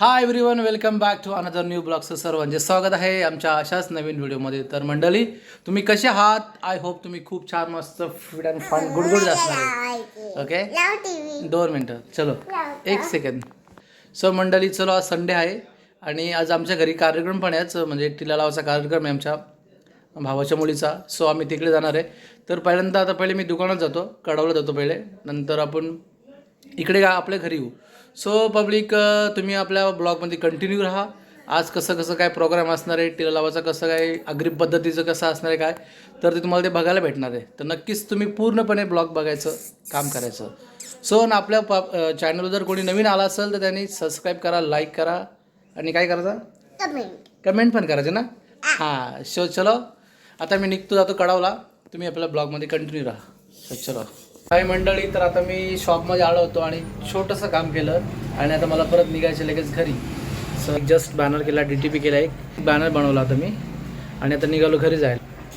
Hi everyone welcome back to another new ब्लॉगचं सर्वांचे स्वागत आहे आमच्या अशाच नवीन व्हिडिओमध्ये. तर मंडळी तुम्ही कसे आहात? आय होप तुम्ही खूप छान मस्त फिट अँड फान गुडगुड असणार आहे. ओके दोन मिनटं. चलो. एक सेकंड सो मंडळी चलो आज संडे आहे आणि आज आमच्या घरी कार्यक्रम पण आहेच म्हणजे टिला लावाचा कार्यक्रम आहे आमच्या भावाच्या मुलीचा. सो आम्ही तिकडे जाणार आहे. तर पहिल्यांदा आता पहिले मी दुकानात जातो. कडावला जातो पहिले. नंतर आपण इकडे आपल्या घरी येऊ. सो पब्लिक तुम्ही आपल्या ब्लॉगमध्ये कंटिन्यू राहा. आज कसं कसं काय प्रोग्राम असणार आहे टिला लावाचा कसं काय अग्रिम पद्धतीचं कसं असणार आहे काय तर ते तुम्हाला ते बघायला भेटणार आहे. तर नक्कीच तुम्ही पूर्णपणे ब्लॉग बघायचं काम करायचं. सो आणि आपल्या प चॅनलवर जर कोणी नवीन आला असेल तर त्यांनी सबस्क्राईब करा लाईक करा. आणि काय करायचं? कमेंट पण करायचे ना? हां. शो चलो. आता मी निघतो जातो कडावला. तुम्ही आपल्या ब्लॉगमध्ये कंटिन्यू राहा. चलो. काही मंडळी तर आता मी शॉपमध्ये आलो होतो आणि छोटंसं काम केलं आणि आता मला परत निघायचं लगेच घरी. सो जस्ट बॅनर केला डी टी पी केला एक बॅनर बनवला आता मी. आणि आता निघालो घरी जायला.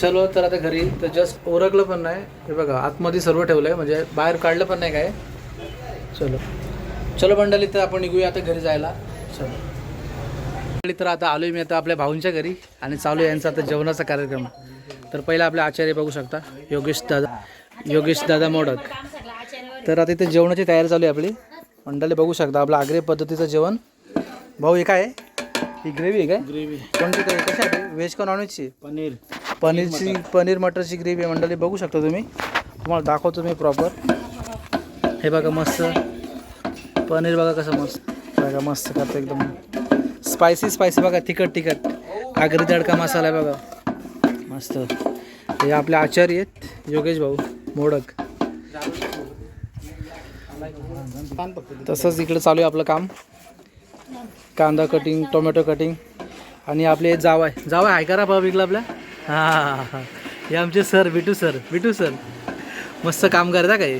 चलो तर आता घरी तर जस्ट ओरखलं पण नाही. हे बघा आतमध्ये सर्व ठेवलं आहे म्हणजे बाहेर काढलं पण नाही काय. चलो. चलो मंडळी तर आपण निघूया आता घरी जायला. चलो. तर आता आलोय मी आता आपल्या भाऊंच्या घरी आणि चालू आहे यांचा आता जेवणाचा कार्यक्रम. तर पहिला आपले आचार्य बघू शकता. योगेश दादा. योगेश दादा मोडक. तर आता इथे जेवणाची तयारी चालू आहे आपली. मंडळी बघू शकता आपलं आग्रे पद्धतीचं जेवण. भाऊ हे काय आहे? ही ग्रेव्ही आहे काय? ग्रेव्ही. कोणती काय व्हेज का नॉनव्हेजची पनीर. पनीरची पनीर मटरची ग्रेव्ही आहे. मंडळी बघू शकता तुम्ही. तुम्हाला दाखवतो मी प्रॉपर हे बघा मस्त. पनीर बघा कसं मस्त. बघा मस्त करतो एकदम. स्पायसी स्पायसी बघा तिखट तिखट. आगरी तडका मसाला आहे बघा. मस्त. हे आपले आचार्य आहेत. योगेश भाऊ. मोडक. तसंच इकडे चालू आहे आपलं काम. कांदा कटिंग टोमॅटो कटिंग आणि आपले जावाय जावाय आहे. करा पब्लिकला आपल्या. हां हां हे. आमचे sir Bittu sir. Bittu sir. मस्त काम करता काय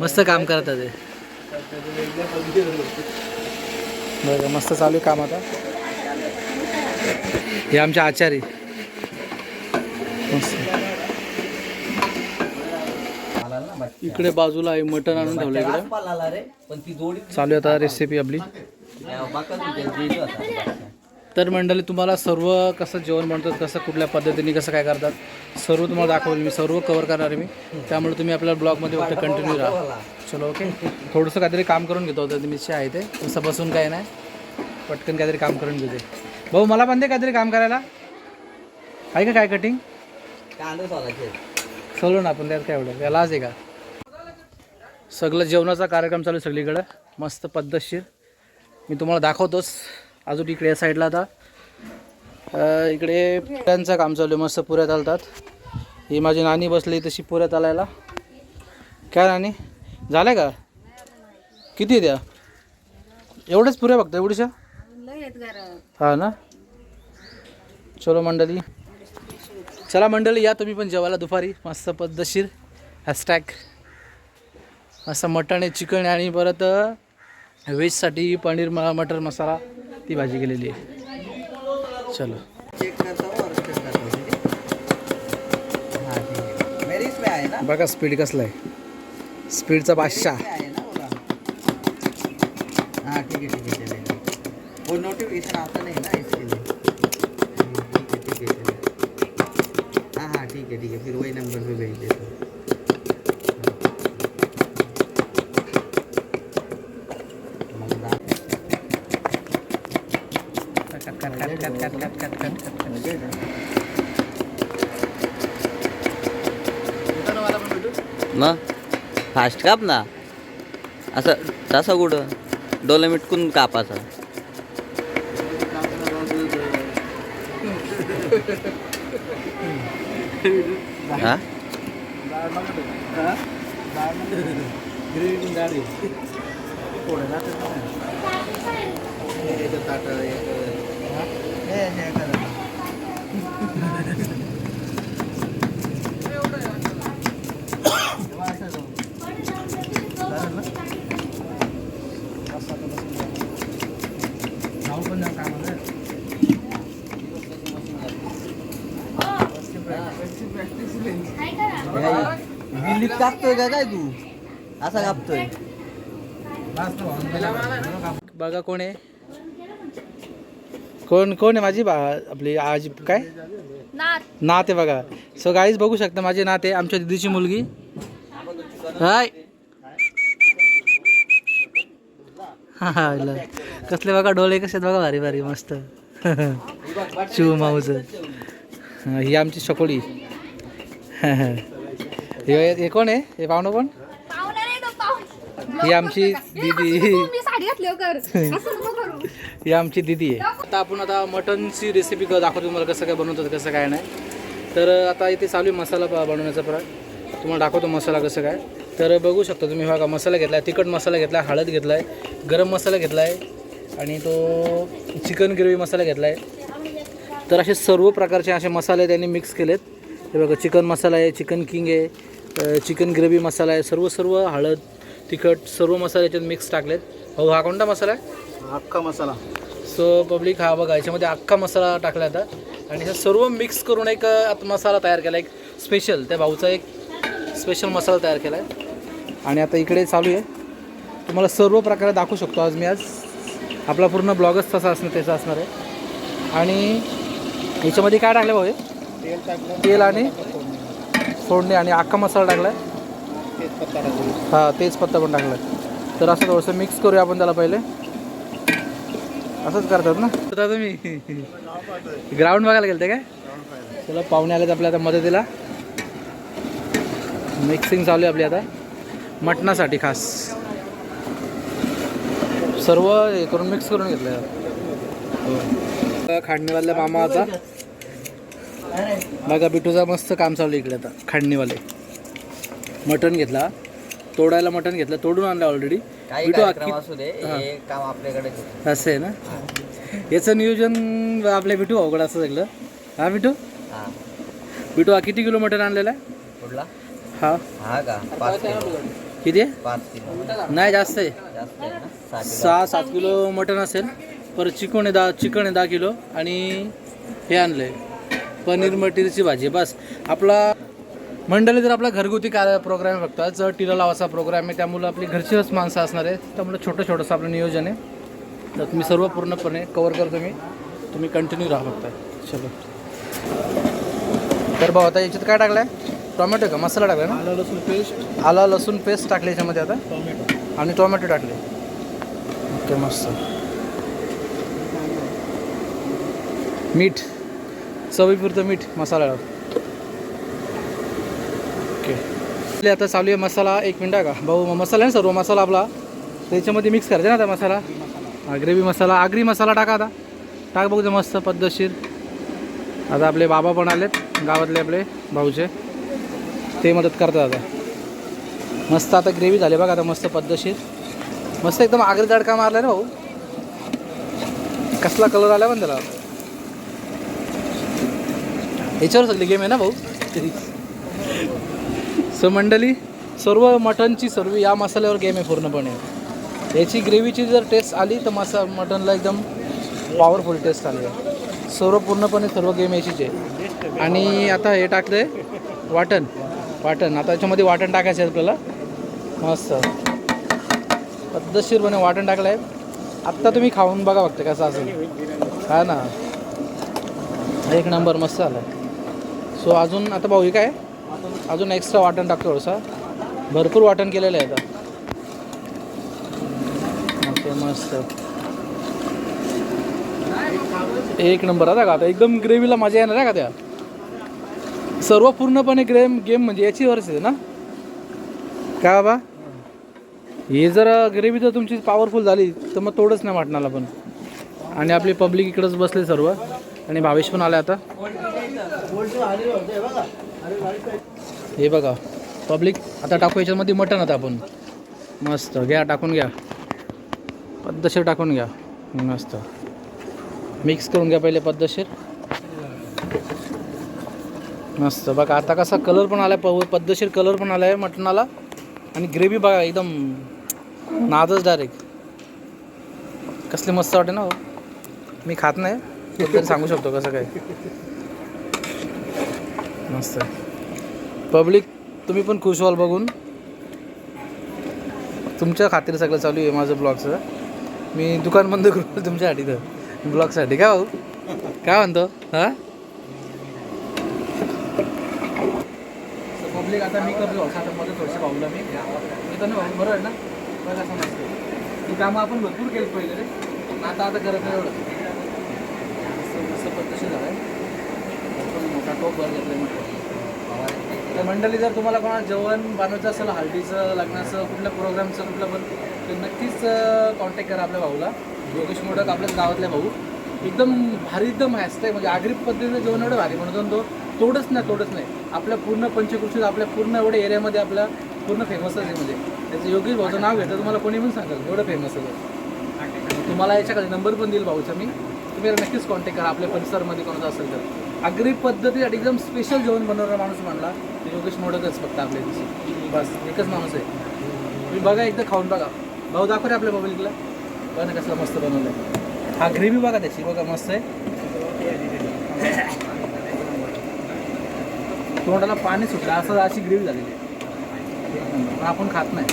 मस्त काम करता ते. बरं मस्त चालू आहे काम आता. हे आमचे आचारी. मस्त. इकडे बाजूला आहे मटण आणून ठेवलं इकडे. चालू आहे आता रेसिपी आपली. तर मंडळी तुम्हाला सर्व कसं जेवण बनतात कसं कुठल्या पद्धतीने कसं काय करतात सर्व तुम्हाला दाखवेल मी सर्व कवर करणार आहे मी. त्यामुळे तुम्ही आपल्या ब्लॉगमध्ये फक्त कंटिन्यू राहा. चलो ओके थोडंसं काहीतरी काम करून घेतो होतं मी आहे ते. तसं बसून काय नाही. पटकन काहीतरी काम करून घेते. भाऊ मला पण दे काहीतरी काम करायला. आहे का काय कटिंग चलो ना आपण त्यात काय एवढं. याला आज आहे का? सगळं जेवणाचा कार्यक्रम चालू आहे सगळीकडं. मस्त पद्धतशीर. मी तुम्हाला दाखवतोच. अजून इकडे या साईडला आता. इकडे पुऱ्यांचं काम चालू आहे. मस्त पुऱ्या चालतात. ही माझी नानी बसली तशी पुऱ्या चालायला. काय नानी? झालं का? किती द्या एवढेच पुऱ्या फक्त एवढीशा? हा ना? चलो मंडळी. चला मंडळी या तुम्ही पण जेवायला दुपारी. मस्त पद्धतशीर. हॅशटॅग. असं मटण आहे चिकन आहे आणि परत व्हेजसाठी पनीर म मटर मसाला ती भाजी केलेली आहे. चलो. बघा स्पीड कसला आहे. स्पीडचा बादशाह. हां ठीक आहे ठीक आहे. चलेगा वो नोटिफिकेशन आता नाही ना इसके लिए ठीक है ठीक है चलेगा हाँ हाँ ठीक है ठीक है फिर वही नंबर पे भेज देता. हूँ मग फास्ट काप ना? असं तसं कुठं? डोले मिटकून कापाचा हा? दिल्लीत कापतोय का काय तू असा कापतोय बघा कोण आहे. कोण कोण आहे माझी बा आपली आजी काय? नात. आहे बघा. सो गाईज बघू शकता माझी नात आहे आमच्या दिदीची मुलगी. हाय. हा हा. कसले बघा डोळे कसे आहेत बघा भारी भारी मस्त. शिव माऊच ही आमची शकोळी हे हे कोण आहे? हे पाहुणं कोण? ही आमची दीदी. हो ही आमची दिदी आहे. आता आपण आता मटनची रेसिपी दाखवतो तुम्हाला कसं काय बनवतात कसं काय नाही. तर आता इथे चालू आहे मसाला बनवण्याचा प्रकार. तुम्हाला दाखवतो मसाला कसं काय. तर बघू शकता तुम्ही बघा मसाला घेतला आहे तिखट मसाला घेतला आहे हळद घेतला आहे गरम मसाला घेतला आहे आणि तो चिकन ग्रेव्ही मसाला घेतला आहे तर असे सर्व प्रकारचे असे मसाले त्यांनी मिक्स केलेत. हे बघा चिकन मसाला आहे चिकन किंग आहे चिकन ग्रेव्ही मसाला आहे सर्व सर्व हळद तिखट सर्व मसाले याच्यात मिक्स टाकलेत. हो हा कोणता मसाला आहे? हक्का मसाला. सो पब्लिक हा बघा याच्यामध्ये अख्खा मसाला टाकला आता आणि हे सर्व मिक्स करून एक आता मसाला तयार केला एक स्पेशल त्या भाऊचा एक स्पेशल मसाला तयार केला आहे आणि आता इकडे चालू आहे. तुम्हाला सर्व प्रकारे दाखवू शकतो आज मी आज. आपला पूर्ण ब्लॉगच तसा असणार त्याचा असणार आहे. आणि याच्यामध्ये काय टाकलं भाऊ हे? तेल टाकलं. तेल आणि फोडणी आणि अख्खा मसाला टाकला आहे तेजपत्ता टाकलं. हा तेजपत्ता पण टाकला आहे तर असं थोडंसं मिक्स करूया आपण त्याला पहिले. असंच करतात ना? तर तुम्ही ग्राउंड बघायला गेलते काय? चला पाहुणे आलेत आपल्या आता मदतीला. मिक्सिंग चालू आहे आपली आता. मटणासाठी खास. सर्व हे करून मिक्स करून घेतलं हो. खांडणीवाल्या आता. बघा बिटूचा मस्त काम चालू आहे इकडे आता खांडणीवाले. मटण घेतला. तोडायला मटण घेतलं तोडून आणलं ऑलरेडी काही बिटू कार्यक्रम अख्खी असू दे. हे काम आपल्याकडे असं आहे ना? याचं नियोजन आपल्या बिटू अवघड असं सगळं. हा बिटू हा. बिटू हा किती किलो मटण आणलेला आहे? कुठला? हा. हा का? पाच किलो. किती आहे? पाच किलो. नाही जास्त आहे. जास्त आहे ना? सहा किलो. सहा सात किलो मटण असेल. परत चिकन आहे दहा चिकन आहे दहा किलो. आणि हे आणलं आहे पनीर मटीरची भाजी. बस. आपला मंडळी तर आपला घरगुती कार्य प्रोग्राम आहे फक्त आज टिला लावाचा प्रोग्राम आहे त्यामुळं आपली घरचीच माणसं असणार आहे त्यामुळे छोटं छोटंसं आपलं नियोजन आहे. तर तुम्ही सर्व पूर्णपणे कवर करतो मी. तुम्ही कंटिन्यू राहा फक्त. चलो. तर भाऊ आता याच्यात काय टाकलं आहे टोमॅटो का? मसाला टाकला ना? आलं लसूण पेस्ट आला लसूण पेस्ट टाकली याच्यामध्ये आता. टोमॅटो. आणि टोमॅटो टाकले. ओके मस्त. मीठ. चवीपुरतं मीठ मसाला ओके आपले आता चालू आहे मसाला एक मिनटं का? भाऊ मसाला आहे ना सर्व मसाला आपला. त्याच्यामध्ये मिक्स करायचा ना आता मसाला? हा ग्रेव्ही मसाला आगरी मसाला टाका आता. टाक बघू मस्त पद्धतशीर. आता आपले बाबा पण आलेत गावातले आपले भाऊचे. ते मदत करतात आता. मस्त आता ग्रेव्ही झाली बघा आता मस्त पद्धतशीर. मस्त एकदम आगरी तडका मारला ना भाऊ. कसला कलर आला पण त्याला. याच्यावर सगळी गेम आहे ना भाऊ? सो मंडळी सर्व मटनची सर्व या मसाल्यावर गेम आहे पूर्णपणे. याची ग्रेव्हीची जर टेस्ट आली तर मसा मटनला एकदम पॉवरफुल टेस्ट आली. आहे सर्व पूर्णपणे सर्व गेम याचीच आहे. आणि आता हे टाकलं आहे वाटण. वाटण. आता याच्यामध्ये वाटण टाकायचं आहे आपल्याला. मस्त. पद्धतशीरपणे वाटण टाकलं आहे आत्ता तुम्ही खाऊन बघा फक्त कसं असेल. हा ना. एक नंबर मस्त आला सो अजून आता भाऊ काय? अजून एक्स्ट्रा वाटण टाकतो थोडंसं. भरपूर वाटण केलेलं आहे आता. ओके मस्त. एक नंबर आता का आता एकदम ग्रेव्हीला मजा येणार आहे का त्या? सर्व पूर्णपणे ग्रेम गेम म्हणजे याचीवरच आहे ना? का बाबा? हे जर ग्रेव्ही जर तुमची पॉवरफुल झाली तर मग तोडच नाही वाटणार पण आणि आपली पब्लिक इकडंच बसले सर्व. आणि भावेश पण आला आता. हे बघा पब्लिक आता टाकू याच्यामध्ये मटण आता आपण. मस्त घ्या टाकून घ्या. पद्धतशीर टाकून घ्या. मस्त. मिक्स करून घ्या पहिले पद्धतशीर मस्त बघा आता कसा कलर पण आला आहे पद्धतशीर कलर पण आला आहे मटणाला. आणि ग्रेव्ही बघा एकदम नादच डायरेक्ट कसली मस्त वाटते ना हो. मी खात नाही सांगू शकतो कसं काय. मस्त पब्लिक तुम्ही पण खुश व्हाल बघून. तुमच्या खातीर सगळं चालू आहे माझं ब्लॉगचं. मी दुकान बंद करू तुमच्यासाठी तर ब्लॉगसाठी. काय भाऊ? काय म्हणतो? हां? पब्लिक आता मी करतो. आता मध्ये थोडंसं भाऊला मी. येतो ना भाऊ बरोबर आहे ना? बघा नसतं ही कामं आपण भरपूर केली पहिले रे. आता आता करत नाही एवढं. असं मस्त पद्धतशीर झालं आहे. मोठा वर घेतलं म्हटलं. तर मंडळी जर तुम्हाला कोणाला जेवण बनवायचं असेल हळदीचं लग्नाचं कुठल्या प्रोग्रामचं कुठलं पण तर नक्कीच कॉन्टॅक्ट करा आपल्या भाऊला. योगेश मोडक आपल्याच गावातले भाऊ. एकदम भारी एकदम हॅस्टॅग म्हणजे आगरी पद्धतीचं जेवण एवढं भारी म्हणतो तो तोडच नाही तोडच नाही. आपल्या पूर्ण पंचकृषीत आपल्या पूर्ण एवढ्या एरियामध्ये आपल्या पूर्ण फेमसच आहे म्हणजे. त्याचं योगेश भाऊचं नाव घेतं तुम्हाला कोणी पण सांगाल एवढं फेमस आहे तुम्हाला याच्याकडे नंबर पण देईल भाऊचा मी. तुम्ही नक्कीच कॉन्टॅक्ट करा आपल्या परिसरमध्ये कोणाचा असेल तर. आगरी पद्धतीसाठी एकदम स्पेशल जेवण बनवणारा माणूस म्हणला ते योगेश मोडकच फक्त आपल्या दिवशी. बस एकच माणूस आहे. तुम्ही बघा एकदा खाऊन बघा. भाऊ दाखव रे आपल्या पब्लिकला बघा ना कसला मस्त बनवलं आहे हा ग्रेव्ही बघा त्याची. बघा मस्त आहे. तोंडाला पाणी सुटलं. असं अशी ग्रेव्ही झालेली आहे. पण आपण खात नाही.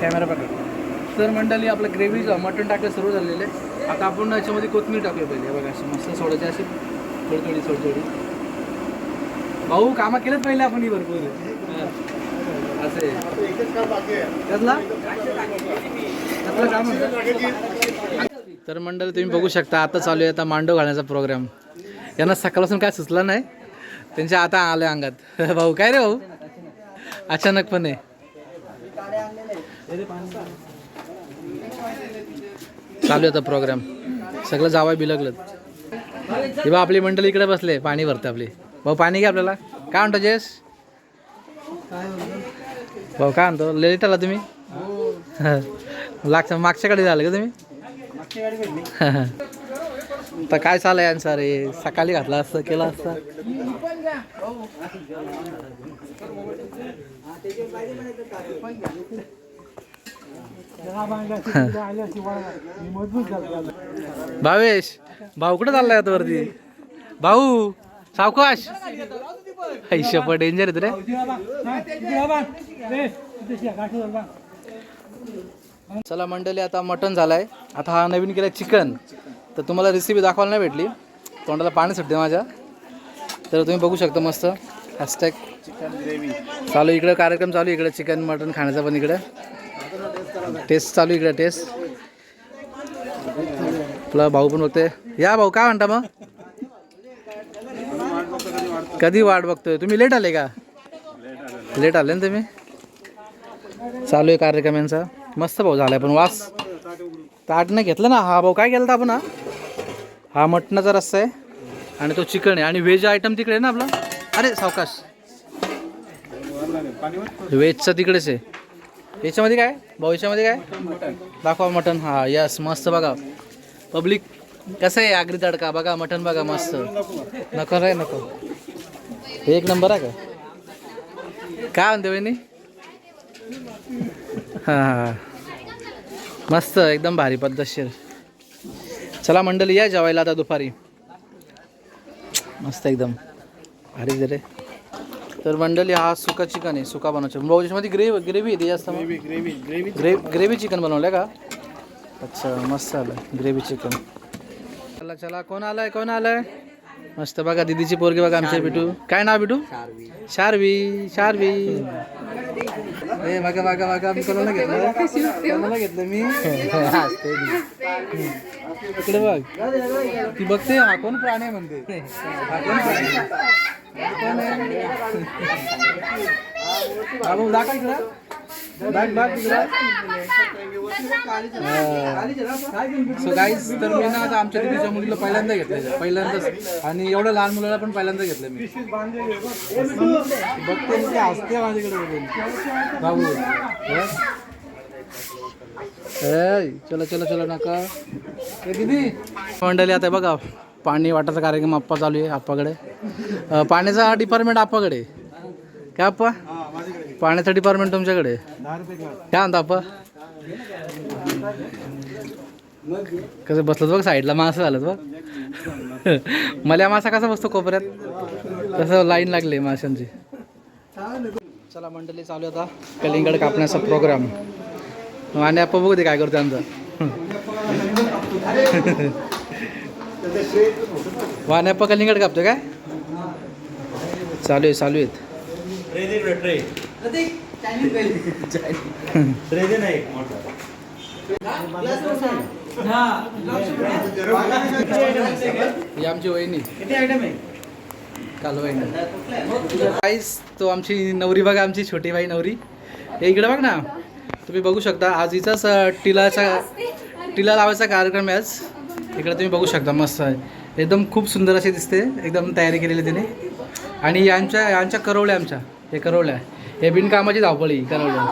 कॅमेरा पकड. तर मंडळी आपलं ग्रेव्ही मटण टाकलं सुरू झालेलं आहे. आता आपण याच्यामध्ये कोथमीर टाकली पाहिजे बघा अशी मस्त सोडायची अशी थोडी थोडी थोडी थोडी भाऊ कामं केलेच पहिले आपण ही भरपूर. असे त्यातला? कसलं काम म्हणतात? तर मंडळी तुम्ही बघू शकता आता चालू आहे आता मांडव घालण्याचा प्रोग्राम यांना सकाळपासून काय सुचला नाही. त्यांच्या आता आलं अंगात. भाऊ काय रे भाऊ? अचानकपणे चालू आहे प्रोग्राम सगळं जावा बिलगलं हे बा आपली मंडळी इकडे बसले पाणी भरते आपली. भाऊ पाणी घ्या आपल्याला. काय म्हणतो जयेश? भाऊ काय म्हणतो? लेट आला तुम्ही? मागच्या मागच्याकडे झालं का तुम्ही? तर काय चालू आहे सर हे सकाळी घातला असतं केलं असतं. भावेश भाऊ कुठं चाललाय आता वरती? भाऊ सावकाश. हैशप डेंजर येत रे. चला मंडळी आता मटन झालाय. आता हा नवीन केला चिकन. तर तुम्हाला रेसिपी दाखवायला नाही भेटली. तोंडाला पाणी सुटते माझ्या. तर तुम्ही बघू शकता मस्त. हॅशटॅग चालू इकडं कार्यक्रम चालू इकडं चिकन मटन खाण्याचा पण इकडं. टेस्ट चालू इकडे टेस्ट. आपला भाऊ पण बघते या भाऊ काय म्हणता मग? कधी वाट बघतोय? तुम्ही लेट आले का? लेट आले ना तुम्ही? चालू आहे कार्यक्रम यांचा. मस्त भाऊ झालाय पण वास. ताट नाही घेतलं ना हा भाऊ. काय केलं आपण हा? हा मटणाचा रस्सा आहे. आणि तो चिकन आहे. आणि व्हेज आयटम तिकडे आहे ना आपला? अरे सावकाश. व्हेजचा तिकडेच आहे. याच्यामध्ये काय? भविष्यामध्ये काय? दाखवा मटन हा यस मस्त बघा. पब्लिक कसं आहे आगरी तडका? बघा मटन बघा मस्त. नको रे नको. एक नंबर आहे का? काय म्हणते बहिणी हां हां मस्त एकदम भारी पद्धतशीर. चला मंडळी या जेवायला आता दुपारी. मस्त एकदम. भारी रे. तर मंडळी हा सुका चिकन आहे सुका बनवायचं. भाऊ याच्यामध्ये ग्रेव्ही ग्रेव्ही येते जास्त ग्रेव्ही ग्रेव्ही चिकन बनवलं का? अच्छा मस्त आलं ग्रेव्ही चिकन. चला चला कोण आलाय कोण आलाय? मस्त बघा दीदीची पोरगी बघा आमच्या बिटू काय नाव बिटू शारवी शारवी. ए बघा बघा बघा मी कोणाला घेतलं? कोणाला घेतलं मी. इकडे बघ. ती बघते हा कोण प्राणी आहे म्हणते? हा कोण प्राणी दाखव इकडं. सो गाईज तर मी ना आता आमच्या दिदीच्या मुलीला पहिल्यांदा घेतलं पहिल्यांदाच. आणि एवढ्या लहान मुलाला पण पहिल्यांदा घेतलं मी. बघते ती हसते माझ्याकडे बघून. बाबू. हे? ए, चलो चलो चलो नका. दिदी. मंडळी आता बघा पाणी वाटायचा कार्यक्रम आप्पा चालू आहे आप्पाकडे. पाण्याचा डिपार्टमेंट आप्पाकडे. काय आप्पा? पाण्याचं डिपार्टमेंट तुमच्याकडे? काय म्हणता अप्पा कसं बसलं बघ साईडला मासा झालं बघ. मला मासा कसा बसतो कोपऱ्यात? तसं लाईन लागली माशांची. चला मंडळी चालू आहे आता कलिंगड कापण्याचा प्रोग्राम आणि आपण बघू दे काय करतो आमचं. वाण्याप्पा कलिंगड कापतो काय? चालू आहे चालू आहेत. ही आमची वहिनी. काल वहिनी काहीच तो आमची नवरी बघा आमची छोटी बाई नवरी. हे इकडे बघ ना. तुम्ही बघू शकता आज हिचाच टिलाचा टिला लावायचा कार्यक्रम आहे आज. इकडे तुम्ही बघू शकता मस्त आहे. एकदम खूप सुंदर असे दिसते. एकदम तयारी केलेली तिने. आणि यांच्या यांच्या करवल्या आमच्या. हे करवल्या. हे बिनकामाची धावपळी करवल्या.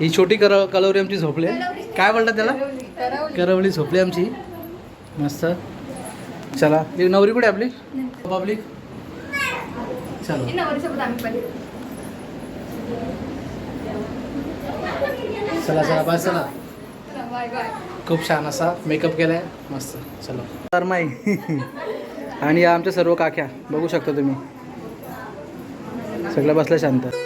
ही छोटी कर कलवरी आमची झोपली. आहे. काय बोलतात त्याला? करवली झोपली आमची. मस्त. चला नवरी कुठे आपली? पब्लिक. चलो. चला चला चला. Bye bye. खूप छान असा मेकअप केलाय. मस्त. चलो. तर माई आणि या आमच्या सर्व काक्या. बघू शकता तुम्ही. सगळं बसलं शांत.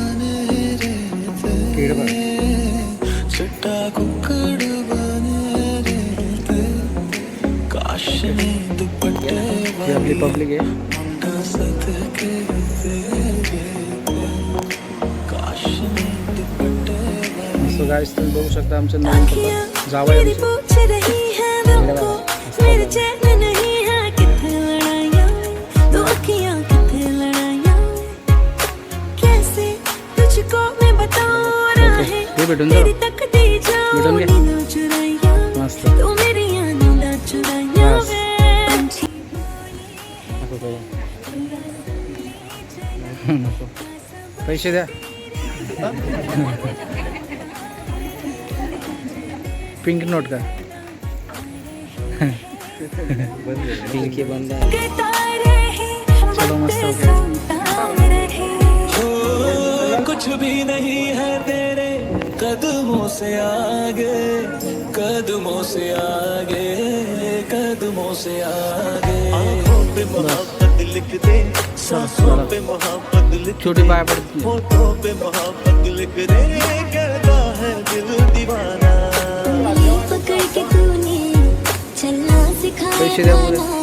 स्पीड बघ ही आपली पब्लिक आहे सो गाईस तुम्ही बघू शकता आमचं नवीन जावळ भेटून घे. मस्त. पैसे द्या. पिंक नोट का? ही चलो मस्त हो गया. हो कुछ भी नहीं है तेरे कदमों से आगे कदमों से आगे कदमों से आगे आंखों पे मोहब्बत लिख दे सांसों पे मोहब्बत लिख छोटी दे पडत होठों पे मोहब्बत लिख दे कहता है दिल दीवाना पकड़ के तूने चलना सिखाया. ना।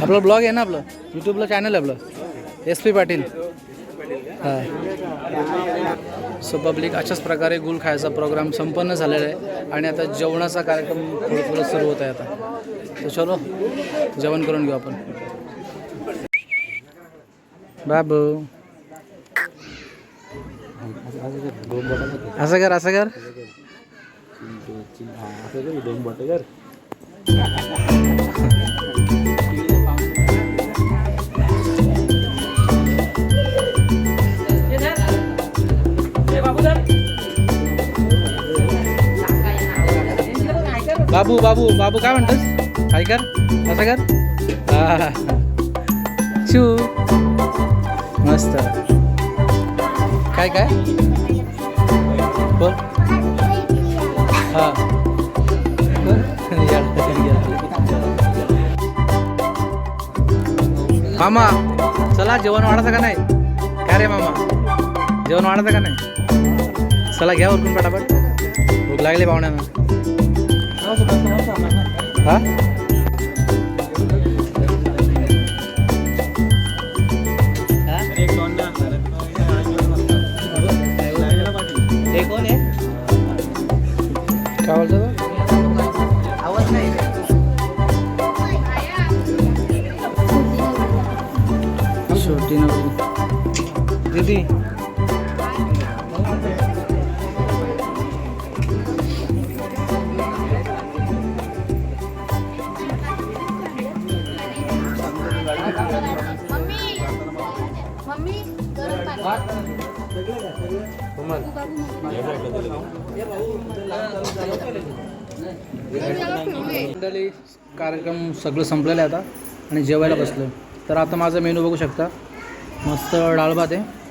आपलं ब्लॉग आहे ना आपलं? यूट्यूबला चॅनल आहे आपलं? एस पी पाटील हां. सो पब्लिक अशाच प्रकारे गुल खायचा प्रोग्राम संपन्न झालेला आहे आणि आता जेवणाचा कार्यक्रम थोडं थोडं सुरू होत आहे आता. तर चलो जेवण करून घेऊ आपण. बाबू. असं कर असं कर. बाबू बाबू बाबू काय म्हणतोस? काय कर असं कर. शू मस्त. काय काय? बोल. हां. मामा चला जेवण वाढायचं का नाही? काय रे मामा? जेवण वाढायचं का नाही? चला घ्या उरकून पटापट. भूक लागली पाहुण्यानं. हा? गर्दी मंडळी कार्यक्रम सगळं संपलेलं आहे आता आणि जेवायला बसलो तर आता माझा मेनू बघू शकता. मस्त डाळ भात आहे.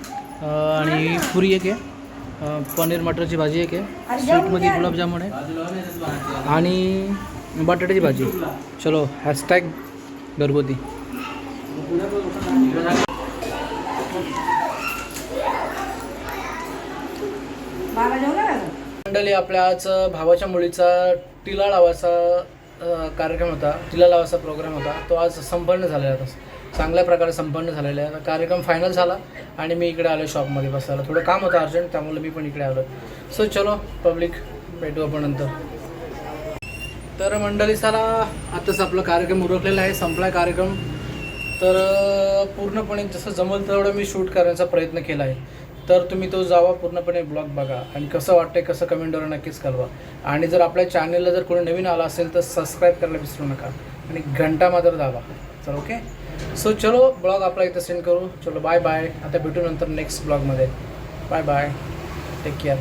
आणि पुरी एक आहे. पनीर मटरची भाजी एक आहे. स्वीटमध्ये गुलाबजामुन आहे. आणि बटाट्याची भाजी. चलो हॅशटॅग घरगुती. मंडळी आपल्या आज भावाच्या मुलीचा टिला लावायचा अ, कार्यक्रम होता. टिला लावायचा प्रोग्राम होता. तो आज संपन्न झालेला होता चांगल्या प्रकारे संपन्न झालेला आहे. कार्यक्रम फायनल झाला आणि मी इकडे आलो शॉपमध्ये बसायला. थोडं काम होतं अर्जंट त्यामुळे मी पण इकडे आलो. सो चलो पब्लिक भेटू आपण नंतर. तर मंडळी साला आताच आपला कार्यक्रम उरकलेला आहे. संपला आहे कार्यक्रम. तर पूर्णपणे जसं जमल तेवढं मी शूट करण्याचा प्रयत्न केला आहे. तर तुम्ही तो जावा पूर्णपणे ब्लॉग बघा. आणि कसं वाटतंय कसं कमेंटवर नक्कीच कळवा. आणि जर आपल्या चॅनलला जर कोणी नवीन आला असेल तर सबस्क्राईब करायला विसरू नका. आणि घंटा मात्र दाबा. चल ओके सो चलो ब्लॉग आपला इथं सेंड करू. चलो बाय बाय आता भेटू नंतर नेक्स्ट ब्लॉगमध्ये बाय बाय टेक केअर